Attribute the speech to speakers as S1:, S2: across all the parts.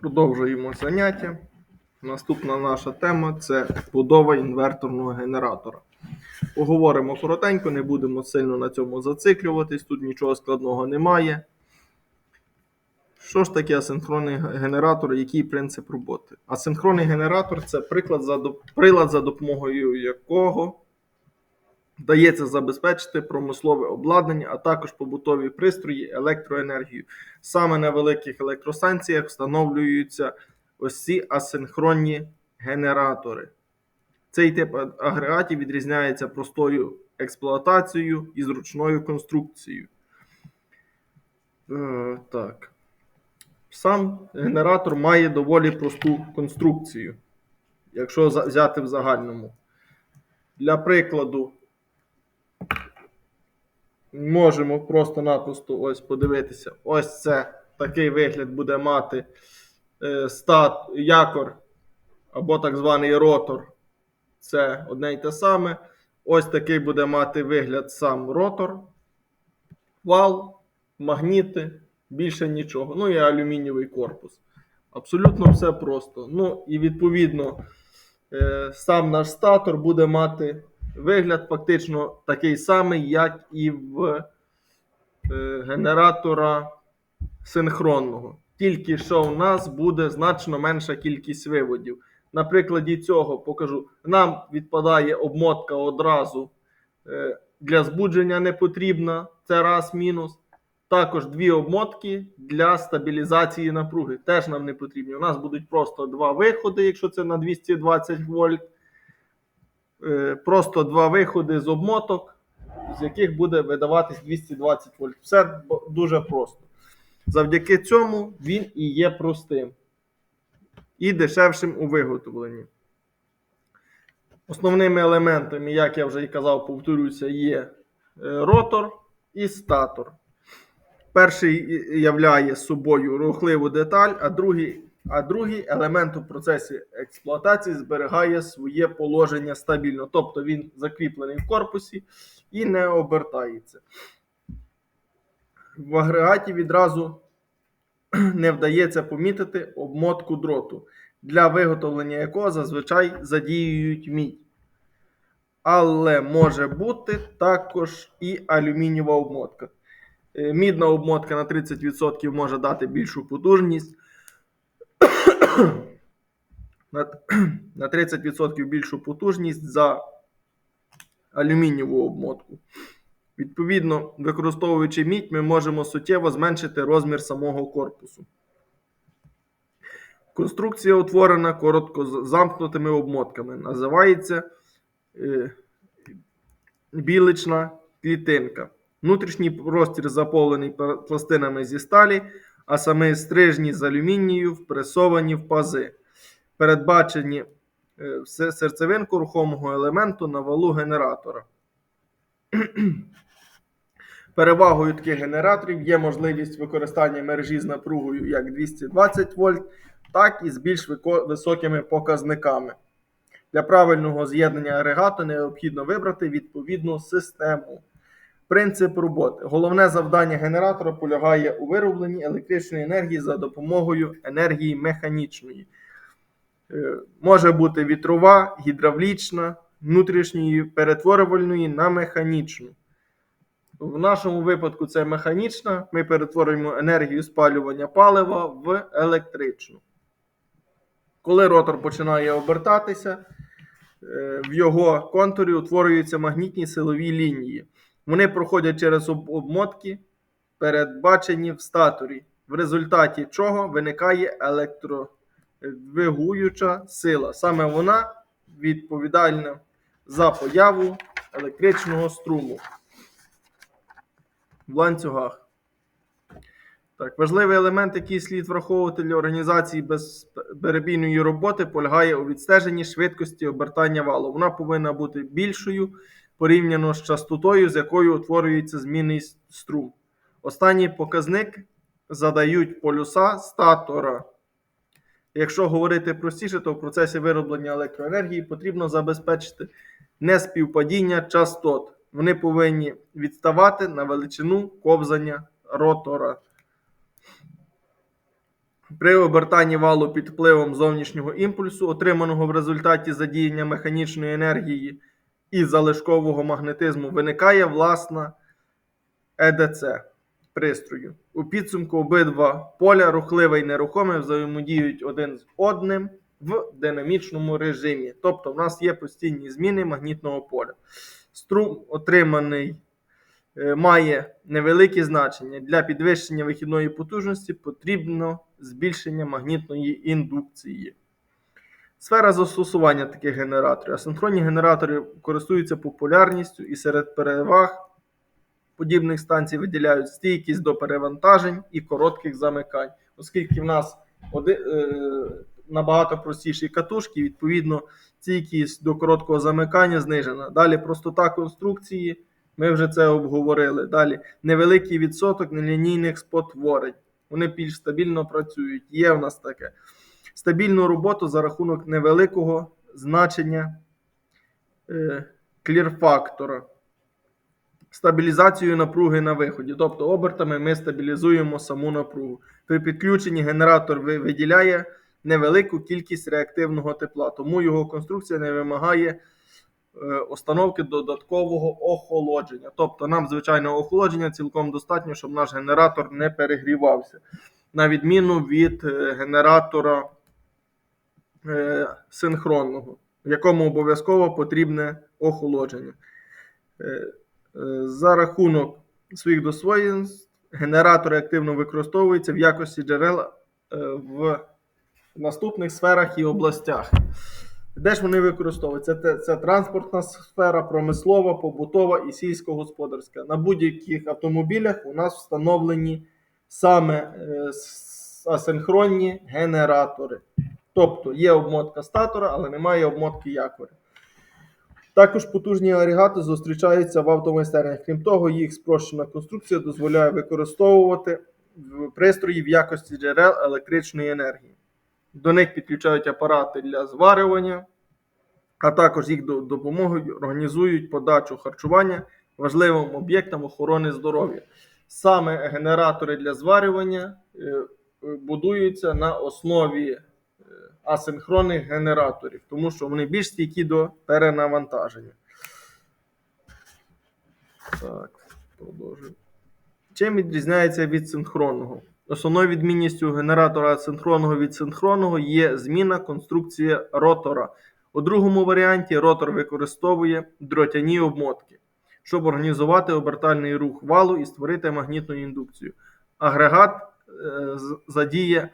S1: Продовжуємо заняття. Наступна наша тема це будова інверторного генератора. Поговоримо коротенько, не будемо сильно на цьому зациклюватись, тут нічого складного немає. Що ж таке асинхронний ге- генератор, який принцип роботи? Асинхронний генератор це приклад за, прилад, за допомогою якого вдається забезпечити промислове обладнання, а також побутові пристрої електроенергію. Саме на великих електростанціях встановлюються ось ці асинхронні генератори. Цей тип агрегатів відрізняється простою експлуатацією і зручною конструкцією. Е, так. Сам генератор має доволі просту конструкцію, якщо взяти в загальному. Для прикладу, можемо просто-напросто ось подивитися. Ось це такий вигляд буде мати е, стат, якор або так званий ротор. Це одне й те саме. Ось такий буде мати вигляд сам ротор, вал, магніти, більше нічого. Ну і алюмінієвий корпус. Абсолютно все просто. Ну і відповідно е, сам наш статор буде мати вигляд фактично такий самий, як і в е, генератора синхронного. Тільки що в нас буде значно менша кількість виводів. На прикладі цього покажу. Нам відпадає обмотка одразу е, для збудження не потрібна. Це раз мінус. Також дві обмотки для стабілізації напруги. Теж нам не потрібні. У нас будуть просто два виходи, якщо це на 220 вольт. Е, Просто два виходи з обмоток, з яких буде видаватись 220 вольт. Все дуже просто. Завдяки цьому він і є простим і дешевшим у виготовленні. Основними елементами, як я вже і казав, повторюся, є е, ротор і статор. Перший являє собою рухливу деталь, а другий, а другий елемент у процесі експлуатації зберігає своє положення стабільно. Тобто він закріплений в корпусі і не обертається. В агрегаті відразу не вдається помітити обмотку дроту, для виготовлення якого зазвичай задіюють мідь. Але може бути також і алюмінієва обмотка. Е, Мідна обмотка на 30% може дати більшу потужність. На на 30% більшу потужність за алюмінієву обмотку. Відповідно, використовуючи мідь, ми можемо суттєво зменшити розмір самого корпусу. Конструкція утворена коротко замкнутими обмотками. Називається е, білична клітинка. Внутрішній простір заповнений пластинами зі сталі, а самі стрижні з алюмінію впресовані в пази. Передбачені е, серцевинку рухомого елементу на валу генератора. Перевагою таких генераторів є можливість використання мережі з напругою як 220 вольт, так і з більш високими показниками. Для правильного з'єднання агрегату необхідно вибрати відповідну систему. Принцип роботи. Головне завдання генератора полягає у виробленні електричної енергії за допомогою енергії механічної. Е, Може бути вітрова, гідравлічна, внутрішньої перетворювальної на механічну. В нашому випадку це механічна. Ми перетворюємо енергію спалювання палива в електричну. Коли ротор починає обертатися, е, в його контурі утворюються магнітні силові лінії. Вони проходять через обмотки, передбачені в статорі, в результаті чого виникає електродвигуюча сила. Саме вона відповідальна за появу електричного струму в ланцюгах. Так, важливий елемент, який слід враховувати для організації безперебійної роботи, полягає у відстеженні швидкості обертання валу. Вона повинна бути більшою порівняно з частотою, з якою утворюється змінний струм. Останній показник задають полюса статора. Якщо говорити простіше, то в процесі вироблення електроенергії потрібно забезпечити неспівпадіння частот. Вони повинні відставати на величину ковзання ротора. При обертанні валу під впливом зовнішнього імпульсу, отриманого в результаті задіяння механічної енергії і залишкового магнетизму, виникає власна ЕДЦ пристрою. У підсумку обидва поля, рухливе і нерухоме, взаємодіють один з одним в динамічному режимі. Тобто в нас є постійні зміни магнітного поля. Струм, отриманий, е, має невелике значення. Для підвищення вихідної потужності потрібно збільшення магнітної індукції. Сфера застосування таких генераторів. Асинхронні генератори користуються популярністю і серед переваг подібних станцій виділяють стійкість до перевантажень і коротких замикань, оскільки в нас оди, е, набагато простіші катушки, відповідно, стійкість до короткого замикання знижена. Далі простота конструкції, ми вже це обговорили. Далі невеликий відсоток нелінійних спотворень. Вони більш стабільно працюють. Є в нас таке. Стабільну роботу за рахунок невеликого значення е, клір-фактора стабілізацією напруги на виході. Тобто обертами ми стабілізуємо саму напругу. При підключенні генератор виділяє невелику кількість реактивного тепла, тому його конструкція не вимагає е, установки додаткового охолодження. Тобто нам звичайного охолодження цілком достатньо, щоб наш генератор не перегрівався. На відміну від е, генератора е, синхронного, в якому обов'язково потрібне охолодження. Е, За рахунок своїх достоїнств генератори активно використовуються в якості джерел е, в наступних сферах і областях. Де ж вони використовуються? Це, це транспортна сфера, промислова, побутова і сільськогосподарська. На будь-яких автомобілях у нас встановлені саме е, асинхронні генератори. Тобто є обмотка статора, але немає обмотки якоря. Також потужні агрегати зустрічаються в автомайстернях. Крім того, їх спрощена конструкція дозволяє використовувати пристрої в якості джерел електричної енергії. До них підключають апарати для зварювання, а також їх до- допомогою організують подачу харчування важливим об'єктам охорони здоров'я. Саме генератори для зварювання е, е, будуються на основі асинхронних генераторів, тому що вони більш стійкі до перенавантаження. Так, продовжуємо. Чим відрізняється від синхронного? Основною відмінністю генератора синхронного від синхронного є зміна конструкції ротора. У другому варіанті ротор використовує дротяні обмотки, щоб організувати обертальний рух валу і створити магнітну індукцію. Агрегат е, задіє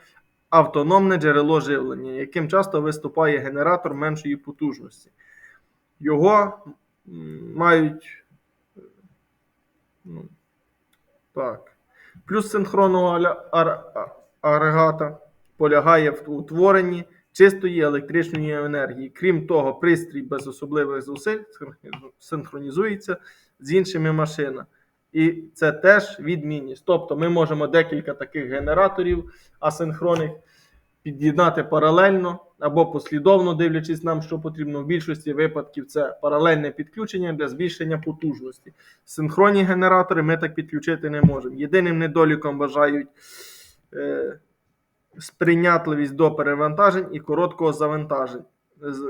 S1: автономне джерело живлення, яким часто виступає генератор меншої потужності. Його мають ну, так. Плюс синхронного агрегата полягає в утворенні чистої електричної енергії. Крім того, пристрій без особливих зусиль синхронізується з іншими машинами. І це теж відмінність. Тобто ми можемо декілька таких генераторів асинхронних під'єднати паралельно або послідовно, дивлячись нам, що потрібно. В більшості випадків це паралельне підключення для збільшення потужності. Синхронні генератори ми так підключити не можемо. Єдиним недоліком вважають е, сприйнятливість до перевантажень і короткого завантажень,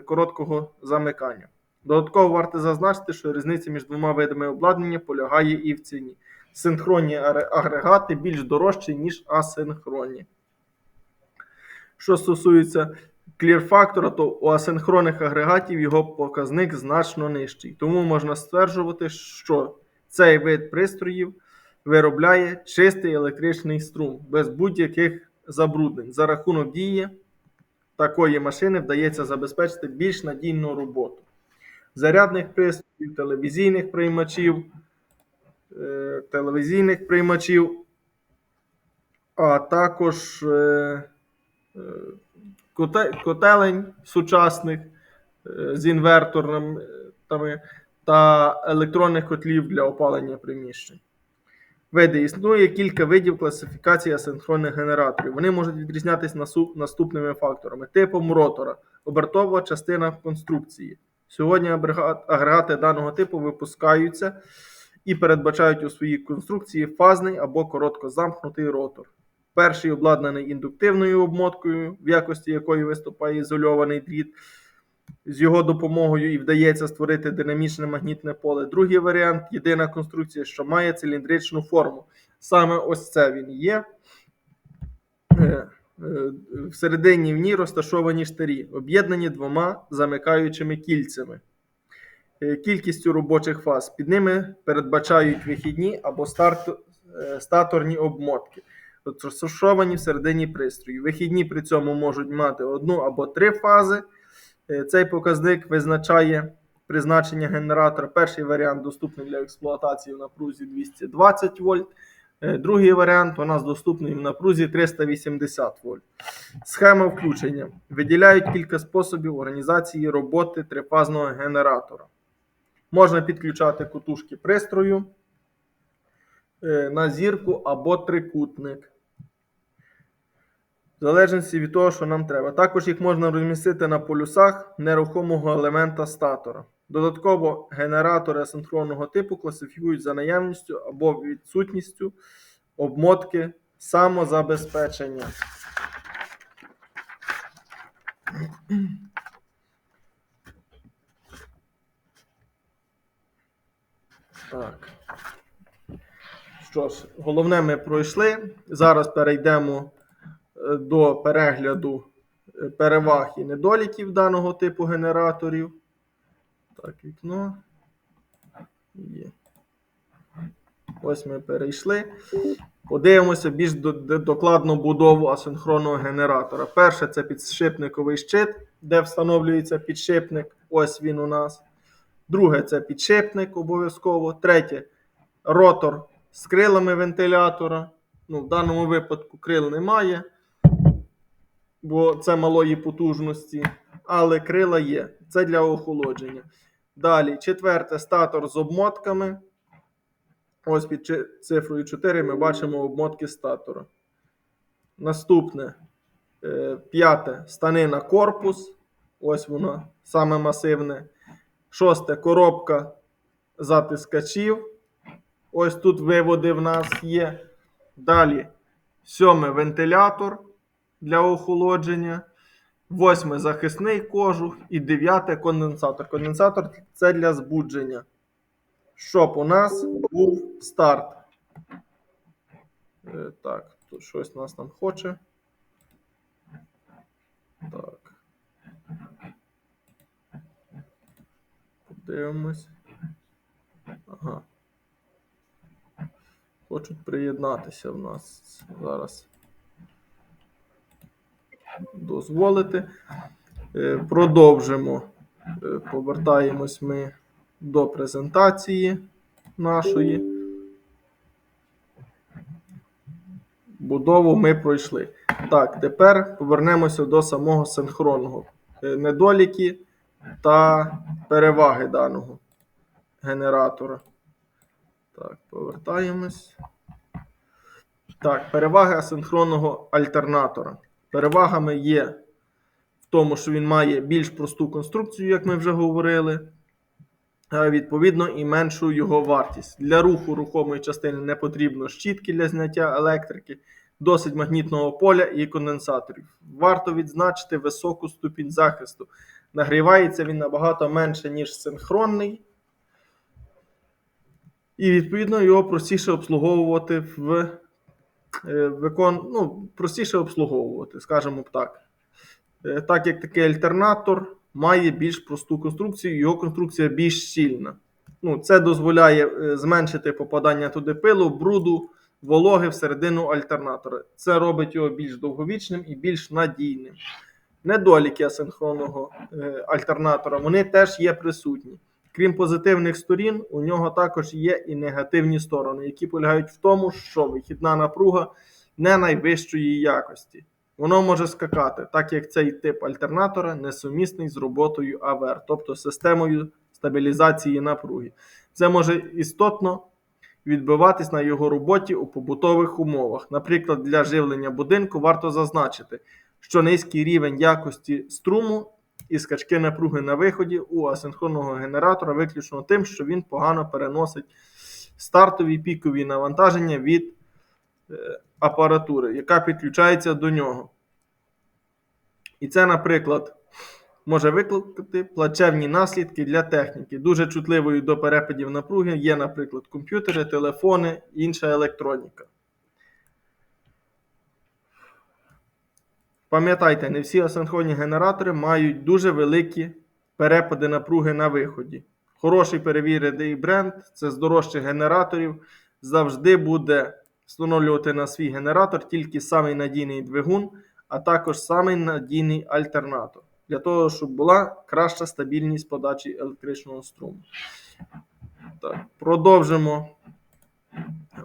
S1: короткого замикання. Додатково варто зазначити, що різниця між двома видами обладнання полягає і в ціні. Синхронні агрегати більш дорожчі, ніж асинхронні. Що стосується клір-фактора, то у асинхронних агрегатів його показник значно нижчий. Тому можна стверджувати, що цей вид пристроїв виробляє чистий електричний струм без будь-яких забруднень. За рахунок дії такої машини вдається забезпечити більш надійну роботу. Зарядних пристроїв, телевізійних приймачів, е, телевізійних приймачів, а також е, е, коте- котелень сучасних з інверторами та електронних котлів для опалення приміщень. Види існує кілька видів класифікації асинхронних генераторів. Вони можуть відрізнятися наступними факторами: типом ротора, обертова частина конструкції. Сьогодні агрегати даного типу випускаються і передбачають у своїй конструкції фазний або короткозамкнутий ротор. Перший обладнаний індуктивною обмоткою, в якості якої виступає ізольований дріт. З його допомогою і вдається створити динамічне магнітне поле. Другий варіант єдина конструкція, що має циліндричну форму. Саме ось це він є. Е, Всередині в ній розташовані штирі, об'єднані двома замикаючими кільцями. Е, Кількістю робочих фаз. Під ними передбачають вихідні або старт, е, статорні обмотки, от розташовані всередині пристрою. Вихідні при цьому можуть мати одну або три фази. Цей показник визначає призначення генератора. Перший варіант доступний для експлуатації в напрузі 220 вольт. Е, Другий варіант у нас доступний в напрузі 380 вольт. Схема включення. Виділяють кілька способів організації роботи трифазного генератора. Можна підключати кутушки пристрою е, на зірку або трикутник. В залежності від того, що нам треба. Також їх можна розмістити на полюсах нерухомого елемента статора. Додатково генератори асинхронного типу класифікують за наявністю або відсутністю обмотки самозабезпечення. Так. Що ж, головне ми пройшли. Зараз перейдемо е, до перегляду е, переваг і недоліків даного типу генераторів. Так, вікно. Є. Ось ми перейшли. Подивимося більш до- до- докладну будову асинхронного генератора. Перше це підшипниковий щит, де встановлюється підшипник. Ось він у нас. Друге це підшипник обов'язково. Третє ротор з крилами вентилятора. Ну, в даному випадку крил немає, бо це малої потужності, але крила є. Це для охолодження. Далі, четверте статор з обмотками. Ось під цифрою 4 ми бачимо обмотки статора. Наступне е, п'яте станина корпус. Ось воно саме масивне. Шосте коробка затискачів. Ось тут виводи в нас є. Далі сьоме вентилятор для охолодження. Восьме захисний кожух. І дев'яте конденсатор. Конденсатор це для збудження. Щоб у нас був старт. Е, Так, тут щось нас там хоче. Так. Подивимось. Ага. Хочуть приєднатися в нас зараз. Дозволити. Е, Продовжимо. Е, Повертаємось ми до презентації нашої. Будову ми пройшли. Так, тепер повернемося до самого синхронного. Е, Недоліки та переваги даного генератора. Так, повертаємось. Так, переваги асинхронного альтернатора. Перевагами є в тому, що він має більш просту конструкцію, як ми вже говорили. а Відповідно, і меншу його вартість. Для руху рухомої частини не потрібно щітки для зняття електрики, досить магнітного поля і конденсаторів. Варто відзначити високу ступінь захисту. Нагрівається він набагато менше, ніж синхронний. І відповідно його простіше обслуговувати в викон... ну, простіше обслуговувати, скажімо так. Е, Так як такий альтернатор має більш просту конструкцію, його конструкція більш щільна. Ну, це дозволяє е, зменшити попадання туди пилу, бруду, вологи всередину альтернатора. Це робить його більш довговічним і більш надійним. Недоліки асинхронного е, альтернатора вони теж є присутні. Крім позитивних сторін, у нього також є і негативні сторони, які полягають в тому, що вихідна напруга не найвищої якості. Воно може скакати, так як цей тип альтернатора несумісний з роботою АВР, тобто системою стабілізації напруги. Це може істотно відбиватись на його роботі у побутових умовах. Наприклад, для живлення будинку варто зазначити, що низький рівень якості струму і скачки напруги на виході у асинхронного генератора виключно тим, що він погано переносить стартові пікові навантаження від е, апаратури, яка підключається до нього. І це, наприклад, може викликати плачевні наслідки для техніки. Дуже чутливою до перепадів напруги є, наприклад, комп'ютери, телефони, інша електроніка. Пам'ятайте, не всі асинхронні генератори мають дуже великі перепади напруги на виході. Хороший перевірений бренд це з дорожчих генераторів завжди буде встановлювати на свій генератор тільки самий надійний двигун, а також самий надійний альтернатор для того, щоб була краща стабільність подачі електричного струму. Так, продовжимо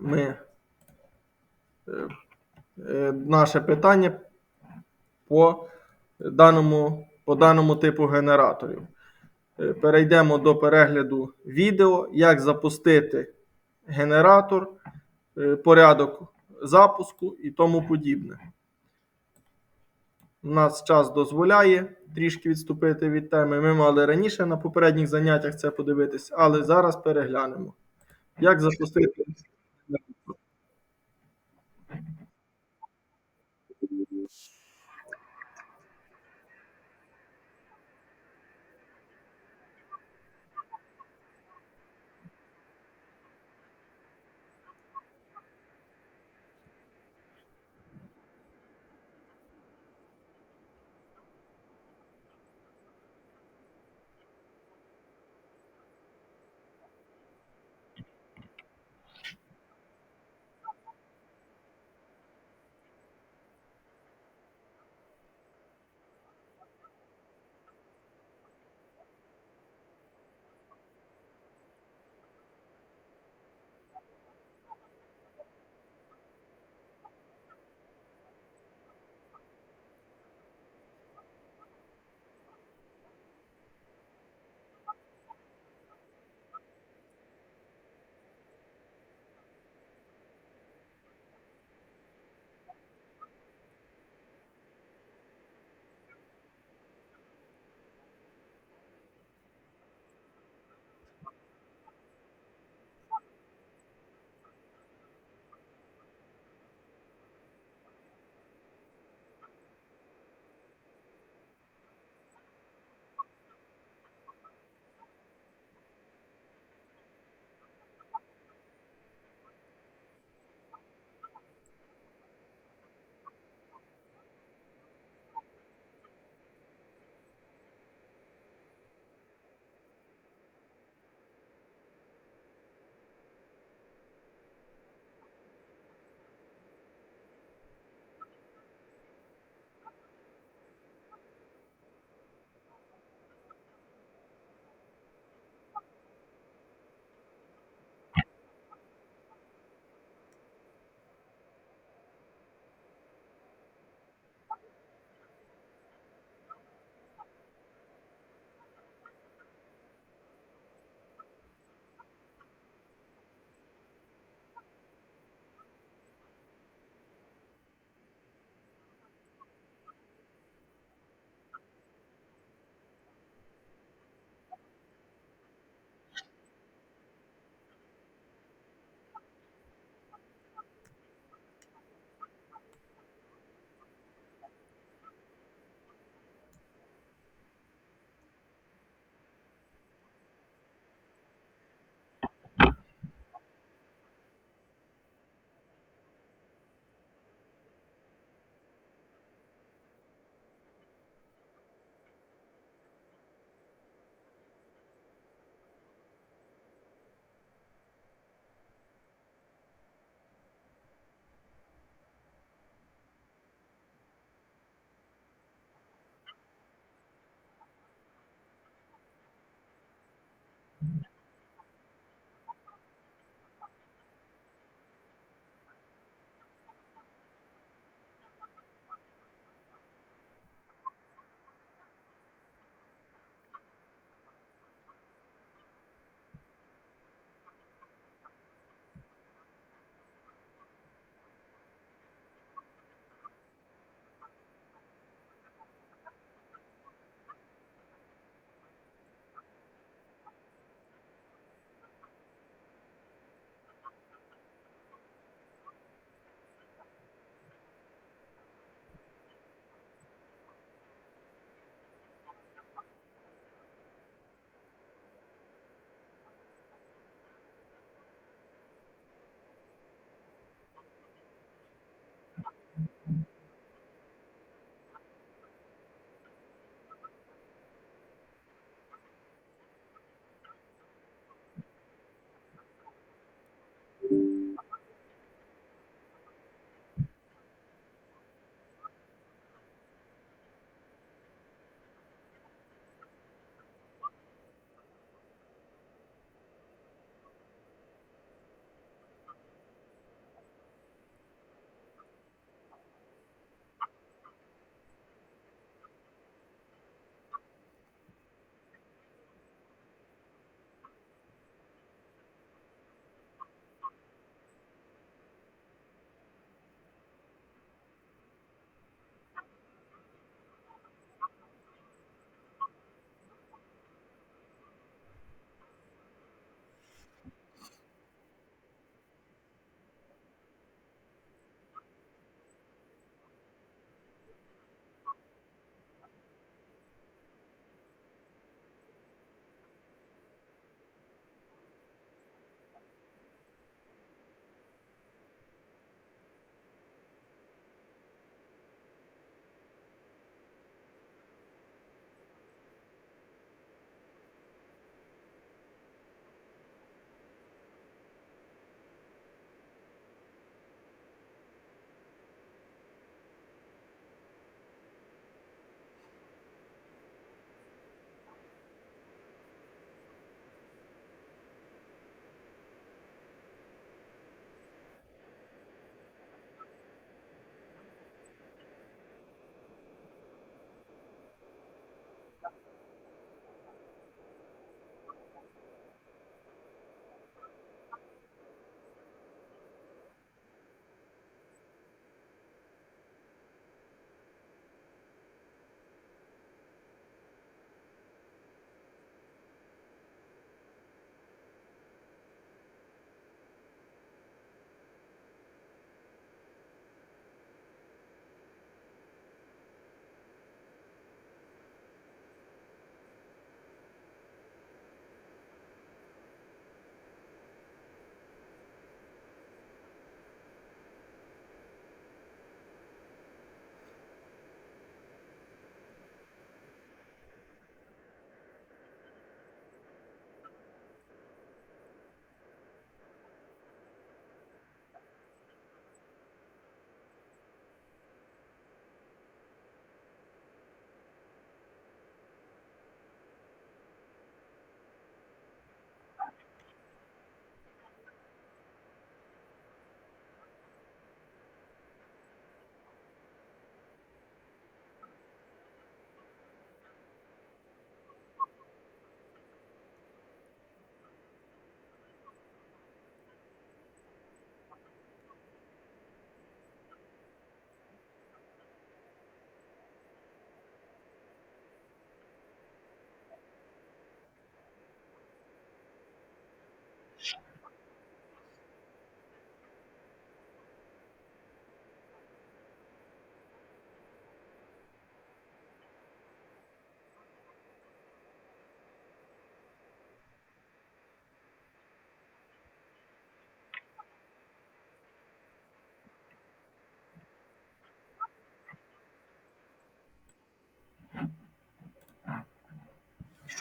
S1: ми е, е, наше питання по даному, по даному типу генераторів. Е, Перейдемо до перегляду відео, як запустити генератор, е, порядок запуску і тому подібне. У нас час дозволяє трішки відступити від теми. Ми мали раніше на попередніх заняттях це подивитись, але зараз переглянемо. Як запустити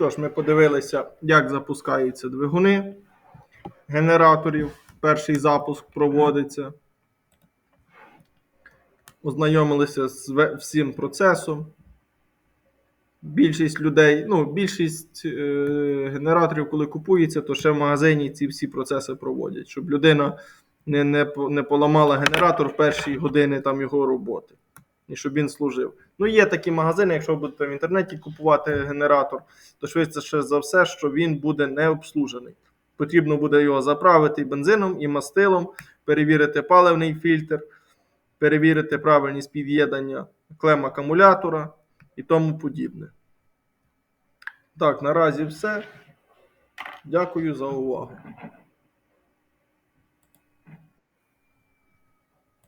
S1: Що ж, ми подивилися, як запускаються двигуни генераторів. Перший запуск проводиться. Ознайомилися з всім процесом. Більшість людей, ну, більшість е, генераторів, коли купується, то ще в магазині ці всі процеси проводять, щоб людина не, не, не поламала генератор в перші години там, його роботи. І щоб він служив. Ну, є такі магазини, якщо ви будете в інтернеті купувати генератор, то швидше за все, що він буде не обслужений. Потрібно буде його заправити бензином і мастилом, перевірити паливний фільтр, перевірити правильність під'єднання клем акумулятора і тому подібне. Так, наразі все. Дякую за увагу.